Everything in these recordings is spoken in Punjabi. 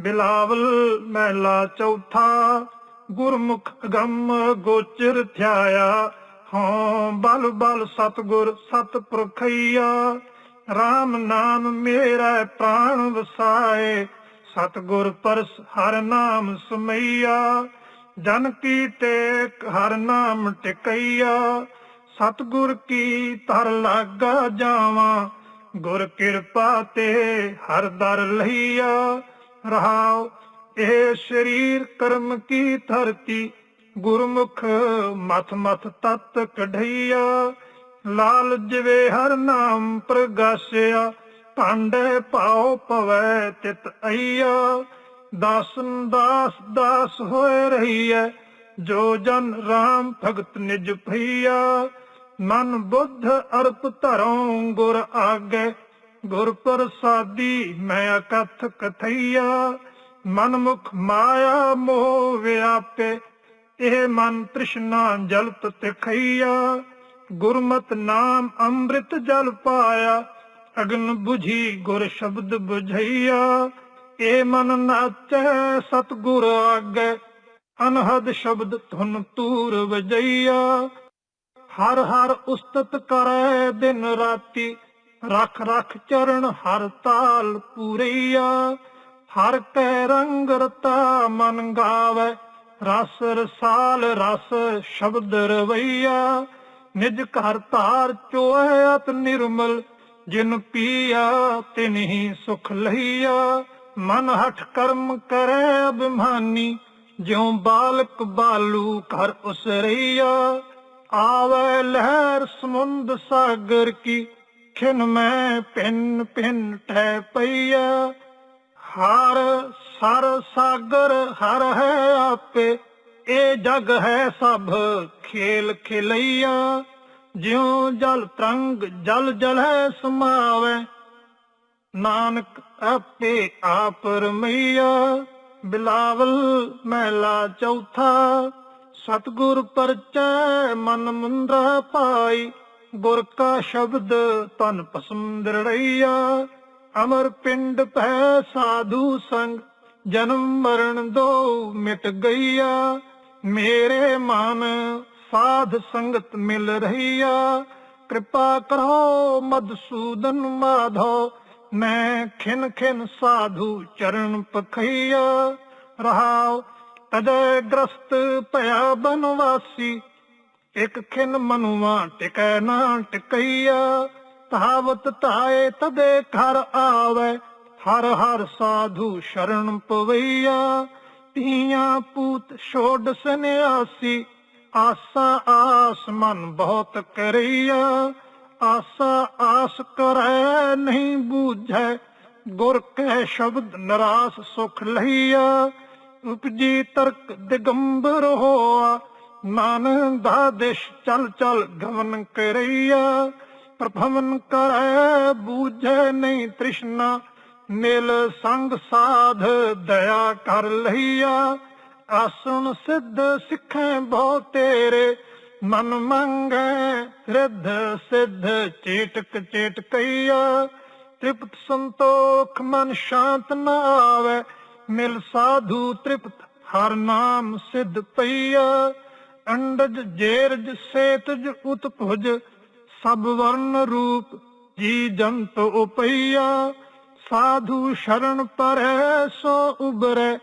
ਬਿਲਾਵਲ ਮਹਿਲਾ ਚੌਥਾ, ਗੁਰਮੁਖ ਅਗੰਮ ਗੋਚਰ ਥਿਆਇਆ ਹਉ ਬਲ ਬਲ ਸਤਗੁਰ ਸਤਪੁਰਖਈਆ RAM ਨਾਮ ਮੇਰਾ ਪ੍ਰਾਣ ਵਸਾਏ। ਸਤਗੁਰ ਪਰਸ ਹਰ ਨਾਮ ਸਮਈਆ। ਜਨ ਕੀ ਟੇਕ ਹਰ ਨਾਮ ਟਿਕਈਆ। ਸਤਗੁਰ ਕੀ ਤਰ ਲਾਗਾ ਜਾਵਾਂ। ਗੁਰ ਕਿਰਪਾ ਤੇ ਹਰ ਦਰ ਲਈਆ। ਰਹਾਉ ਇਹ ਸਰੀਰ ਕਰਮ ਕੀ ਧਰਤੀ, ਗੁਰਮੁਖ ਮਥ ਮਥ ਤਤ ਕਢਈਆ। ਲਾਲ ਜਿਵੇ ਹਰ ਨਾਮ ਪ੍ਰਗਾਸਿਆ, ਭਾਂਡੇ ਪਾਉ ਪਵੈ ਤਿਤ ਅਈਆ। ਦਾਸਨ ਦਾਸ ਦਾਸ ਹੋਏ ਰਹੀਐ, ਜੋ ਜਨ RAM ਭਗਤ ਨਿਜ ਭਈਆ। ਮਨ ਬੁੱਧ ਅਰਪ ਧਰਉ, ਗੁਰ ਆਗੇ ਗੁਰ ਪ੍ਰਸਾਦੀ ਮੈਂ ਅਕਥ ਕਥਈਆ ਮਨ ਮੁਖ ਮਾਇਆ ਮੋਹ ਵਿਆਪੇ। ਇਹ ਮਨ ਤ੍ਰਿਸ਼ਨਾ ਜਲਤ ਤਿਖਈਆ, ਗੁਰਮਤ ਨਾਮ ਅੰਮ੍ਰਿਤ ਜਲ ਪਾਇਆ। ਅਗਨ 부ਝੀ ਗੁਰ ਸ਼ਬਦ 부ਝਈਆ ਇਹ ਮਨ ਨਾਚੈ ਸਤਗੁਰ ਆਗੇ। ਅਨਹਦ ਸ਼ਬਦ ਧੁਨ ਤੂਰ ਵਜਈਆ, ਹਰ ਹਰ ਉਸਤਤ ਕਰੈ ਦਿਨ ਰਾਤੀ। ਰਖ ਰਖ ਚਰਨ ਹਰ ਤਾਲ ਪੂਰਈਆ, ਹਰ ਕੈ ਰੰਗ ਰਤਾ ਮਨ ਗਾਵੇ, ਰਸ ਰਸਾਲ ਰਸ ਸ਼ਬਦ ਰਵਈਆ। ਨਿਜ ਘਰ ਧਾਰ ਚੋਏ ਅਤ ਨਿਰਮਲ, ਜਿਨ ਪੀਆ ਤਿਨਹੀ ਸੁਖ ਲਈਆ। ਮਨ ਹਠ ਕਰਮ ਕਰੈ ਅਭਿਮਾਨੀ, ਜਿਉ ਬਾਲਕ ਬਾਲੂ ਘਰ ਉਸਰਈਆ। ਆਵੇ ਲਹਿਰ ਸਮੁੰਦ ਸਾਗਰ ਕੀ ਖਿਨ ਮੈਂ ਪਿੰਨ ਪਿੰਨ ਠੈ ਪਈਆ। ਹਰ ਸਰ ਸਾਗਰ, ਹਰ ਹੈ ਆਪੇ। ਇਹ ਜਗ ਹੈ ਸਭ ਖੇਲ ਖਿਲਈਆ। ਜਿਉ ਜਲ ਤਰੰਗ ਜਲ ਜਲ ਹੈ ਸਮਾਵੇ। ਨਾਨਕ ਆਪੇ ਆਪ ਰਮਈਆ। ਬਿਲਾਵਲ ਮਹਿਲਾ ਚੌਥਾ। ਸਤਗੁਰ ਪਰਚੈ ਮਨ ਮੁੰਦਰਾ ਪਾਈ। ਗੁਰ ਕਾ ਸ਼ਬਦ ਤਨ ਪਸੰਦ ਰੜਈਆ, ਅਮਰ ਪਿੰਡ ਭੈ ਸਾਧੂ ਸੰਗ, ਜਨਮ ਮਰਨ ਦੋ ਮਿਟ ਗਈਆ। ਮੇਰੇ ਮਨ ਸਾਧ ਸੰਗਤ ਮਿਲ ਰਹੀਆ, ਕਿਰਪਾ ਕਰੋ ਮਦਸੂਦਨ ਮਾਧੋ, ਮੈਂ ਖਿਨ ਖਿਨ ਸਾਧੂ ਚਰਨ ਪਖਈਆ। ਰਹਾਉ ਤਦੇ ਗ੍ਰਸਤ ਭਇਆ ਬਨਵਾਸੀ ਇਕ ਖਿਨ ਮਨੁਆ ਟਿਕੈ ਨਾ ਟਿਕਈਆ ਤਾਵਤ ਤਾਏ ਤਦੇ ਘਰ ਆਵੇ, ਹਰ ਹਰ ਸਾਧੂ ਸ਼ਰਨ ਪਵਈਆ। ਤੀਆਂ ਪੂਤ ਛੋੜ ਸੰਿਆਸੀ ਆਸਾ ਆਸ ਮਨ ਬਹੁਤ ਕਰਈਆ। ਆਸਾ ਆਸ ਕਰੈ ਨਹੀਂ ਬੂਝੈ, ਗੁਰ ਕੈ ਸ਼ਬਦ ਨਰਾਸ ਸੁਖ ਲਈਆ। ਉਪਜੀ ਤਰਕ ਦਿਗੰਬਰ ਹੋਆ ਮਨ ਦਾ ਦਿਸ਼ ਚਲ ਚਲ ਗਵਨ ਕਰਈਆ ਪ੍ਰਭਵਨ ਕਰੈ ਬੂਝੈ ਨਹੀਂ ਤ੍ਰਿਸ਼ਨਾ ਨਿਲ ਸੰਗ ਸਾਧ ਦਇਆ ਕਰ ਲਈਆ। ਆਸਣ ਸਿੱਧ ਸਿੱਖੈ ਬਹੁ ਤੇਰੇ, ਮਨ ਮੰਗੈ ਰਿੱਧ ਸਿੱਧ ਚੇਟਕ ਚੇਟਕਈਆ। ਤ੍ਰਿਪਤ ਸੰਤੋਖ ਮਨ ਸ਼ਾਂਤ ਨਾ ਆਵੇ, ਮਿਲ ਸਾਧੂ ਤ੍ਰਿਪਤ ਹਰ ਨਾਮ ਸਿੱਧ ਪਈਆ। ਅੰਡਜ ਜੇਰਜ ਸੇਤਜ ਉਤਪੁਜ ਸਭ ਵਰਨ ਰੂਪ ਜੀ ਜੰਤ ਉਪਈਆ। ਸਾਧੂ ਸ਼ਰਨ ਪਰੈ ਸੋ ਉਬਰੈ,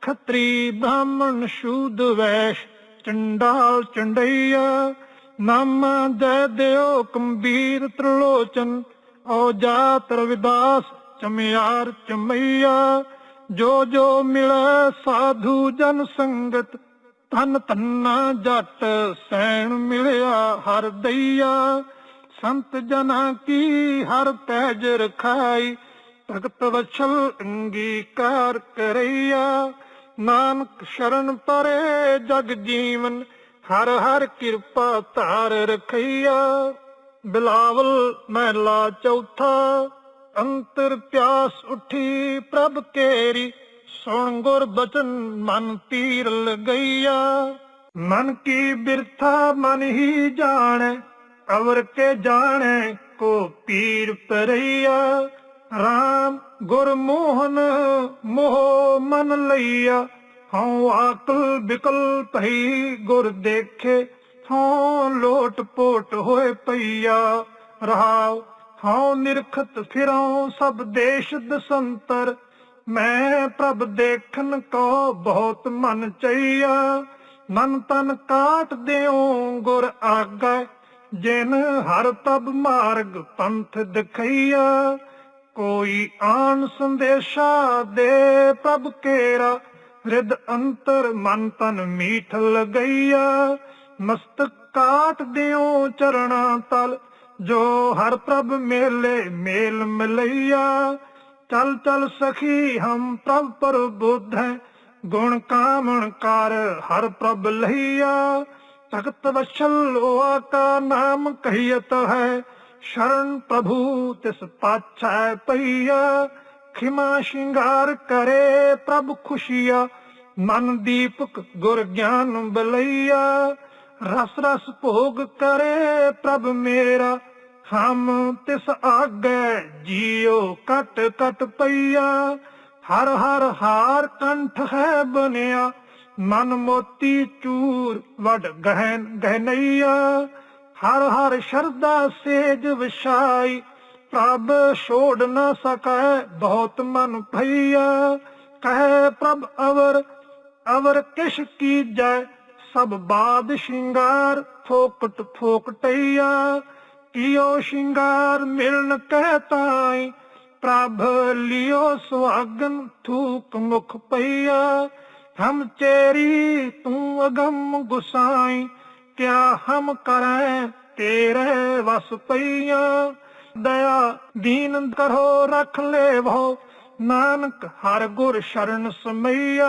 ਖੱਤਰੀ ਬ੍ਰਾਹਮਣ ਸ਼ੂਦ ਵੈਸ਼ ਚੰਡਾਲ ਚੰਡਈਆ। ਨਾਮ ਜੈ ਦਿਓ ਕੰਬੀਰ ਤ੍ਰਿਲੋਚਨ ਓ ਜਾਤ ਰਵਿਦਾਸ ਚਮਿਆਰ ਚਮਈਆ। ਜੋ ਜੋ ਮਿਲੈ ਸਾਧੂ ਜਨ ਸੰਗਤ ਧਨ ਤੰਨਾ ਜੱਟ ਸੈਣ ਮਿਲਿਆ ਹਰ ਦਈਆ। ਸੰਤ ਜਨਾ ਕੀ ਹਰ ਪੈਜ ਰਖਾਈ, ਭਗਤ ਵਛਲ ਅੰਗੀਕਾਰ ਕਰਈਆ। ਨਾਨਕ ਸ਼ਰਨ ਪਰੇ ਜਗ ਜੀਵਨ, ਹਰ ਹਰ ਕਿਰਪਾ ਧਾਰ ਰਖਈਆ। ਬਿਲਾਵਲ ਮਹਿਲਾ ਚੌਥਾ, ਅੰਤਰ ਪਿਆਸ ਉਠੀ ਪ੍ਰਭ ਕੇਰੀ। ਸੁਣ ਗੁਰ ਬਚਨ, ਮਨ ਤੀਰ ਲਗਈਆ। ਮਨ ਕੀ ਬਿਰਥਾ, ਮਨ ਹੀ ਜਾਣੈ, ਅਵਰ ਕੇ ਜਾਣੈ, ਕੋ ਪੀਰ ਪਰਈਆ। RAM ਗੁਰਮੋਹਨ, ਮੋਹ ਮਨ ਲਈਆ। ਹਉ ਆਕਲ ਬਿਕਲ ਭਈ ਗੁਰ ਦੇਖੇ ਹਉ ਲੋਟ ਪੋਟ ਹੋਏ ਪਈਆ। ਰਹਾਉ, ਹਉ ਨਿਰਖਤ ਫਿਰਉ, ਸਭ ਦੇਸ਼ ਦਸੰਤਰ। ਮੈਂ ਪ੍ਰਭ ਦੇਖਣ ਕੋ ਬਹੁਤ ਮਨ ਚਈਆ। ਮਨ ਤਨ ਕਾਟ ਦਿਉ ਗੁਰ ਆਗੈ, ਜਿਨ ਹਰ ਤਬ ਮਾਰਗ ਪੰਥ ਦਿਖਈਆ। ਕੋਈ ਆਣ ਸੰਦੇਸ਼ਾ ਦੇ ਪ੍ਰਭ ਕੇਰਾ ਰਿਦ ਅੰਤਰ ਮਨ ਤਨ ਮੀਠ ਲਗਈਆ। ਮਸਤਕ ਕਾਟ ਦਿਓ ਚਰਣਾ ਤਲ, ਜੋ ਹਰ ਪ੍ਰਭ ਮੇਲੇ ਮੇਲ ਮਿਲਈਆ। ਚਲ ਚਲ ਸਖੀ, ਹਮ ਪ੍ਰਭ ਪਰ ਬੁੱਧ ਹੈ। ਗੁਣ ਕਾਮਣ ਕਰ ਹਰ ਪ੍ਰਭ ਲਈਆ। ਤਖਤ ਵਛਲ ਹੋਆ ਕਾ ਨਾਮ ਕਹੀਤ ਹੈ। ਸ਼ਰਨ ਪ੍ਰਭੂ ਤਿਸ ਪਾਛੈ ਪਈਆ। ਖਿਮਾ ਸ਼ਿੰਗਾਰ ਕਰੇ ਪ੍ਰਭ ਖੁਸ਼ੀਆ। ਮਨ ਦੀਪਕ ਗੁਰ ਗਿਆਨ ਬਲਈਆ। ਰਸ ਰਸ ਭੋਗ ਕਰੇ ਪ੍ਰਭ ਮੇਰਾ। ਹਮ ਤਿਸ ਆਗੇ ਜੀਉ ਕਟ ਕਟ ਪਈਆ, ਹਰ ਹਰ ਹਾਰ ਕੰਠ ਹੈ ਬਨਿਆ, ਮਨ ਮੋਤੀ ਚੂਰ ਵਡ ਗਹਿਨ ਗਹਿਨਈਆ, ਹਰ ਹਰ ਸ਼ਰਦਾ ਸੇਜ ਵਿਛਾਈ, ਪ੍ਰਭ ਛੋੜ ਨਾ ਸਕੈ ਬਹੁਤ ਮਨ ਭਈਆ, ਕਹੇ ਪ੍ਰਭ ਅਵਰ ਅਵਰ ਕਿਛ ਕੀਜੈ, ਸਭ ਬਾਦ ਸ਼ਿੰਗਾਰ ਫੋਕਟ ਫੋਕਟਈਆ ਕੀਓ ਸ਼ਿੰਗਾਰ ਮਿਲਨ ਕਹਤਾਈ ਪ੍ਰਭ ਲਿਓ ਸੁਹਾਗਨ ਥੂਕ ਮੁਖ ਪਈਆ। ਹਮ ਚੇਰੀ ਤੂੰ ਅਗੰਮ ਗੁਸਾਈ। ਕਿਆ ਹਮ ਕਰੈ ਤੇਰੇ ਵਸ ਪਈਆ। ਦਇਆ ਦੀਨ ਕਰੋ ਰਖ ਲੇਵੋ। ਨਾਨਕ ਹਰ ਗੁਰ ਸ਼ਰਨ ਸਮਈਆ।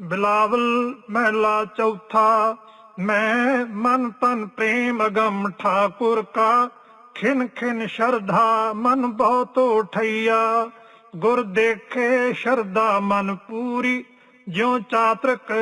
ਬਿਲਾਵਲ ਮਹਿਲਾ ਚੌਥਾ ਮੈਂ ਮਨ ਤਨ ਪ੍ਰੇਮ ਅਗਮ ਠਾਕੁਰ ਕਾ, ਖਿਨ ਖਿਨ ਸ਼ਰਧਾ ਮਨ ਬਹੁਤ ਉਠਈਆ। ਗੁਰ ਦੇਖੇ ਸ਼ਰਧਾ ਮਨ ਪੂਰੀ, ਜਿਉ ਚਾਤਰਕ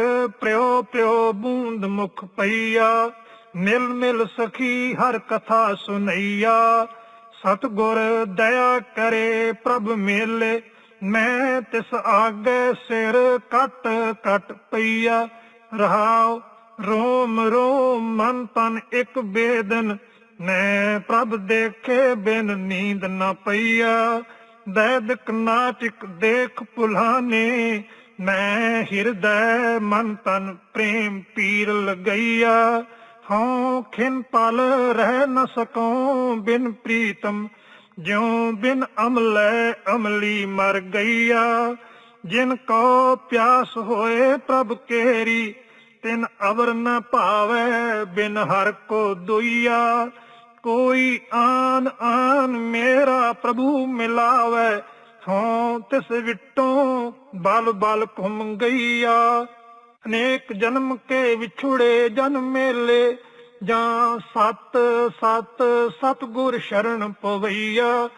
ਪ੍ਰਿਓ ਪਿਓ ਬੂੰਦ ਮੁਖ ਪਈਆ। ਮਿਲ ਮਿਲ ਸਖੀ ਹਰ ਕਥਾ ਸੁਨਈਆ। ਸਤਗੁਰ ਦਇਆ ਕਰੇ ਪ੍ਰਭ ਮੇਲੇ, ਮੈਂ ਤਿਸ ਆਗੇ ਸਿਰ ਕੱਟ ਕੱਟ ਪਈਆ। ਰਹਾਉ ਰੋਮ ਰੋਮ ਮਨ ਤਨ ਇੱਕ ਬੇਦਨ। ਮੈਂ ਪ੍ਰਭ ਦੇਖੇ ਬਿਨ ਨੀਂਦ ਨਾ ਪਈਆ। ਦੈਦਕ ਨਾਟਕ ਦੇਖ ਪੁਲਾਨੇ ਮੈਂ ਹਿਰਦੈ ਮਨ ਤਨ ਪ੍ਰੇਮ ਪੀਰ ਲਗਈਆ। ਹਉ ਖਿਨ ਪਲ ਰਹਿ ਨ ਸਕਉ ਬਿਨ ਪ੍ਰੀਤਮ। ਜਿਉ ਬਿਨ ਅਮਲੈ ਅਮਲੀ ਮਰ ਗਈਆ। ਜਿਨ ਕੋ ਪਿਆਸ ਹੋਏ ਪ੍ਰਭ ਕੇਰੀ। ਤਿਨ ਅਵਰ ਨ ਭਾਵੈ, ਬਿਨ ਹਰ ਕੋ ਦੁਈਆ। ਕੋਈ ਆਨ ਆਨ ਮੇਰਾ ਪ੍ਰਭੂ ਮਿਲਾਵੇ, ਥੋਂ ਤਿਸ ਵਿਟੋਂ ਬਲ ਬਲ ਘੁੰਮ ਗਈਆ। ਅਨੇਕ ਜਨਮ ਕੇ ਵਿਛੁੜੇ ਜਨਮ ਮੇਲੇ, ਜਾਂ ਸਤ ਸਤ ਸਤਗੁਰ ਸ਼ਰਨ ਪਵਈਆ।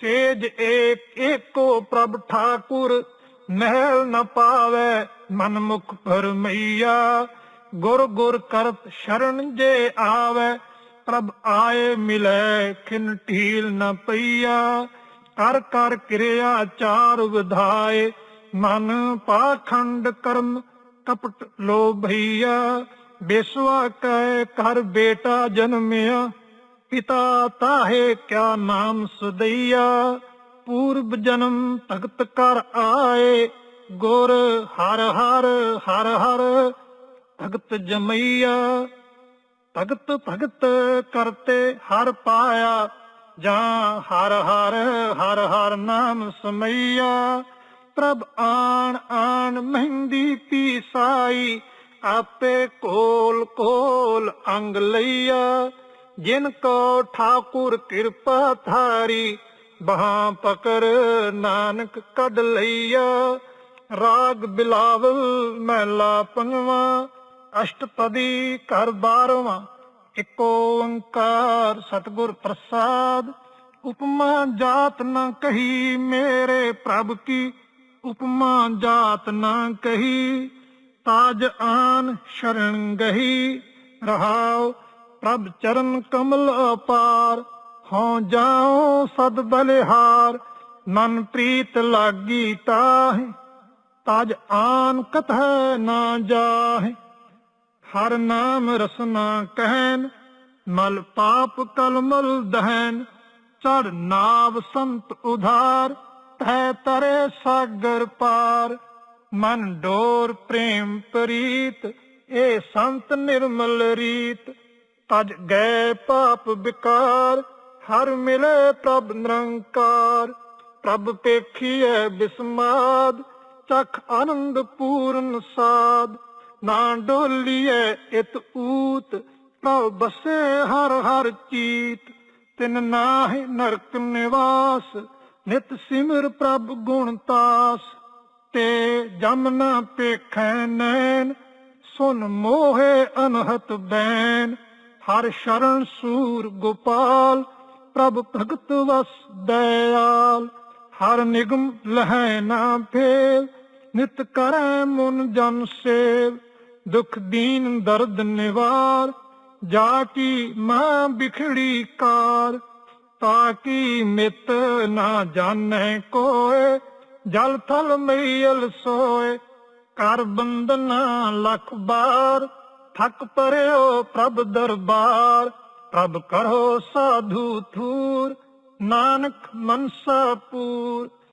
ਸੇਜ ਏਕ ਏਕੋ ਪ੍ਰਭ ਠਾਕੁਰ, ਮਹਿਲ ਨ ਪਾਵੇ ਮਨ ਮੁਖ ਪਰਮਈਆ ਗੁਰ ਗੁਰ ਕਰਤ ਸ਼ਰਨ ਜੇ ਆਵੇ, ਪ੍ਰਭ ਆਏ ਮਿਲੇ, ਖਿਨ ਢੀਲ ਨ ਪਈਆ। ਕਰ ਕਰ ਕਿਰਿਆ ਚਾਰ ਵਿਧਾਏ, ਮਨ ਪਾਖੰਡ ਕਰਮ ਕਪਟ ਲੋਭਈਆ। ਬੇਸਵਾ ਕੈ ਕਰ ਬੇਟਾ ਜਨਮਿਆ, ਪਿਤਾ ਤਾਹੇ ਕਿਆ ਨਾਮ ਸਦਈਆ। ਪੂਰਬ ਜਨਮ ਭਗਤ ਕਰ ਆਏ ਗੁਰ ਹਰ ਹਰ ਹਰ ਹਰ, ਭਗਤ ਜਮਈਆ। ਭਗਤ ਭਗਤ ਕਰਤੇ ਹਰ ਪਾਇਆ, ਜਾਂ ਹਰ ਹਰ ਹਰ ਹਰ ਨਾਮ ਸਮਈਆ। ਪ੍ਰਭ ਆਣ ਆਣ ਮਹਿੰਦੀ ਪੀਸਾਈ, ਆਪੇ ਕੋਲ ਕੋਲ ਅੰਗ ਲਈਆ। ਜਿਨ ਕੋ ਠਾਕੁਰ ਕਿਰਪਾ ਧਾਰੀ, ਬਹਾ ਪਕੜ ਨਾਨਕ ਕੱਢ ਲਈਆ। ਰਾਗ ਬਿਲਾਵਲ ਮਹਿਲਾ ਪੰਜਵਾਂ ਅਸ਼ਟਪਦੀ ਘਰ ਬਾਰਵਾਂ, ਇਕ ਓੰਕਾਰ ਸਤਿਗੁਰ ਪ੍ਰਸਾਦ। ਉਪਮਾ ਜਾਤ ਨਾ ਕਹੀ ਮੇਰੇ ਪ੍ਰਭ ਕੀ, ਉਪਮਾ ਜਾਤ ਨਾ ਕਹੀ, ਤਾਜ ਆਨ ਸ਼ਰਨ ਗਹੀ, ਰਹਾਉ ਪ੍ਰਭ ਚਰਨ ਕਮਲ ਅਪਾਰ। ਹਉ ਜਾਉ ਸਦ ਬਲਿਹਾਰ, ਮਨ ਪ੍ਰੀਤ ਲਾਗੀ ਤਾਹੇ। ਤਜ ਆਨ ਕਥੈ ਨਾ ਜਾਹੇ। ਹਰ ਨਾਮ ਰਸਨਾ ਕਹਿਨ, ਮਲ ਪਾਪ ਕਲਮਲ ਦਹਨ। ਚੜ ਨਾਵ ਸੰਤ ਉਧਾਰ, ਤੈ ਤਰੇ ਸਾਗਰ ਪਾਰ। ਮਨ ਡੋਰ ਪ੍ਰੇਮ ਪ੍ਰੀਤ, ਏ ਸੰਤ ਨਿਰਮਲ ਰੀਤ। ਤਜ ਗਏ ਪਾਪ ਵਿਕਾਰ ਹਰ ਮਿਲੇ ਪ੍ਰਭ ਨਿਰੰਕਾਰ। ਪ੍ਰਭ ਪੇਖੀਐ ਬਿਸਮਾਦ ਚਖ ਆਨੰਦ ਪੂਰਨ ਸਾਧ, ਨਾ ਡੋਲੀਐ ਇਤ ਊਤ, ਪ੍ਰਭ ਬਸੇ ਹਰ ਹਰ ਚੀਤ। ਤਿਨ ਨਾਹਿ ਨਰਕ ਨਿਵਾਸ, ਨਿਤ ਸਿਮਰ ਪ੍ਰਭ ਗੁਣ ਤਾਸ। ਤੇ ਜਮ ਨਾ ਪੇਖੈ ਨੈਣ, ਸੁਨ ਮੋਹੇ ਅਨਹਤ ਬੈਨ ਹਰ ਸ਼ਰਨ ਸੂਰ ਗੋਪਾਲ, ਪ੍ਰਭ ਭਗਤ ਵਸ ਦਇਆਲ। ਹਰ ਨਿਗਮ ਲਹੈ ਨਾ ਫੇਲ ਨਿਤ ਕਰੈ ਮਨ ਜਨ ਸੇਵ, ਦੁਖ ਦੀਨ ਦਰਦ ਨਿਵਾਰ, ਜਾ ਕੀ ਮਾਂ ਬਿਖੜੀ ਕਾਰ, ਤਾ ਤਾਕੀ ਮਿਤ ਨਾ ਜਾਣੈ ਕੋਏ, ਜਲ ਥਲ ਮਈਲ ਸੋਏ, ਕਰ ਬੰਦਨਾ ਲਖ ਬਾਰ, ਥਕ ਪਰਿਓ ਪ੍ਰਭ ਦਰਬਾਰ, ਪ੍ਰਭ ਕਰੋ ਸਾਧੂ ਥੂਰ, ਨਾਨਕ ਮਨਸਾ ਪੂਰ।